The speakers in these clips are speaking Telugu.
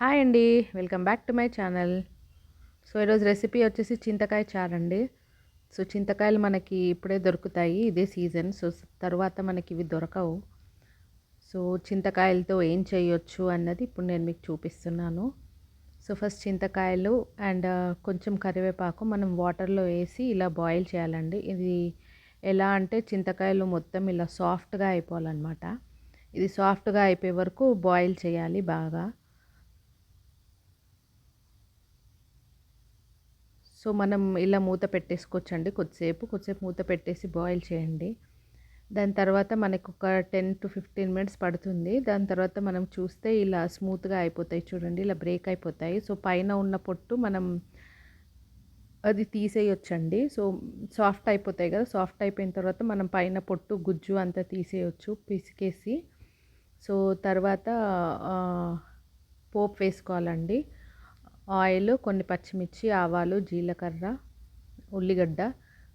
హాయ్ అండి welcome back to my channel. So ఈరోజు రెసిపీ వచ్చేసి చింతకాయ చారు అండి. సో చింతకాయలు మనకి ఇప్పుడే దొరుకుతాయి ఇదే సీజన్. సో తర్వాత మనకి ఇవి దొరకవు. సో చింతకాయలతో ఏం చేయొచ్చు అన్నది ఇప్పుడు నేను మీకు చూపిస్తున్నాను. సో ఫస్ట్ చింతకాయలు అండ్ కొంచెం కరివేపాకు మనం వాటర్లో వేసి ఇలా బాయిల్ చేయాలండి. ఇది ఎలా అంటే చింతకాయలు మొత్తం ఇలా సాఫ్ట్గా అయిపోవాలన్నమాట. ఇది సాఫ్ట్గా అయిపోయే వరకు బాయిల్ చేయాలి బాగా. సో మనం ఇలా మూత పెట్టేసుకోవచ్చండి కొద్దిసేపు. కొద్దిసేపు మూత పెట్టేసి బాయిల్ చేయండి. దాని తర్వాత మనకు ఒక టెన్ టు ఫిఫ్టీన్ మినిట్స్ పడుతుంది. దాని తర్వాత మనం చూస్తే ఇలా స్మూత్గా అయిపోతాయి చూడండి. ఇలా బ్రేక్ అయిపోతాయి. సో పైన ఉన్న పొట్టు మనం అది తీసేయొచ్చండి. సో సాఫ్ట్ అయిపోతాయి కదా. సాఫ్ట్ అయిపోయిన తర్వాత మనం పైన పొట్టు గుజ్జు అంతా తీసేయచ్చు పిసికేసి. సో తర్వాత పోపు వేసుకోవాలండి. ఆయిల్ కొన్ని పచ్చిమిర్చి ఆవాలు జీలకర్ర ఉల్లిగడ్డ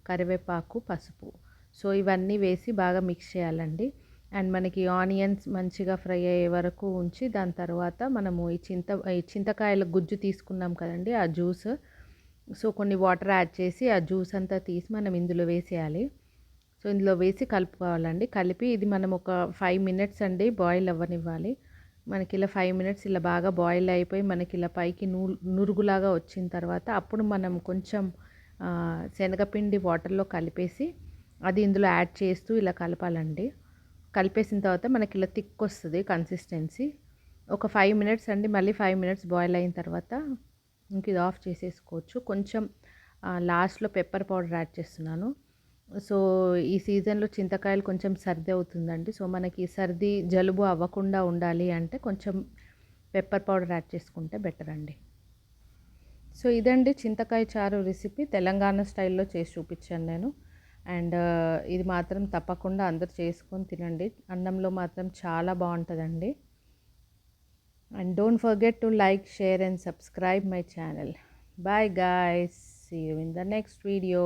కరివేపాకు పసుపు. సో ఇవన్నీ వేసి బాగా మిక్స్ చేయాలండి. అండ్ మనకి ఆనియన్స్ మంచిగా ఫ్రై అయ్యే వరకు ఉంచి దాని తర్వాత మనము ఈ చింత ఈ చింతకాయల గుజ్జు తీసుకున్నాం కదండి ఆ జ్యూస్. సో కొన్ని వాటర్ యాడ్ చేసి ఆ జ్యూస్ అంతా తీసి మనం ఇందులో వేసేయాలి. సో ఇందులో వేసి కలుపుకోవాలండి. కలిపి ఇది మనం ఒక ఫైవ్ మినిట్స్ అండి బాయిల్ అవ్వనివ్వాలి. మనకి ఇలా ఫైవ్ మినిట్స్ ఇలా బాగా బాయిల్ అయిపోయి మనకి ఇలా పైకి నూ నురుగులాగా వచ్చిన తర్వాత అప్పుడు మనం కొంచెం శనగపిండి వాటర్లో కలిపేసి అది ఇందులో యాడ్ చేస్తూ ఇలా కలపాలండి. కలిపేసిన తర్వాత మనకి ఇలా థిక్ వస్తుంది కన్సిస్టెన్సీ. ఒక ఫైవ్ మినిట్స్ అండి మళ్ళీ ఫైవ్ మినిట్స్ బాయిల్ అయిన తర్వాత ఇంక ఇది ఆఫ్ చేసేసుకోవచ్చు. కొంచెం లాస్ట్లో పెప్పర్ పౌడర్ యాడ్ చేస్తున్నాను. సో ఈ సీజన్లో చింతకాయలు కొంచెం సర్ది అవుతుందండి. సో మనకి సర్ది జలుబు అవ్వకుండా ఉండాలి అంటే కొంచెం పెప్పర్ పౌడర్ యాడ్ చేసుకుంటే బెటర్ అండి. సో ఇదండి చింతకాయ చారు రెసిపీ. తెలంగాణ స్టైల్లో చేసి చూపించాను నేను. అండ్ ఇది మాత్రం తప్పకుండా అందరు చేసుకొని తినండి. అన్నంలో మాత్రం చాలా బాగుంటుందండి. And don't forget to like share and subscribe my channel. Bye guys. See you in the next video.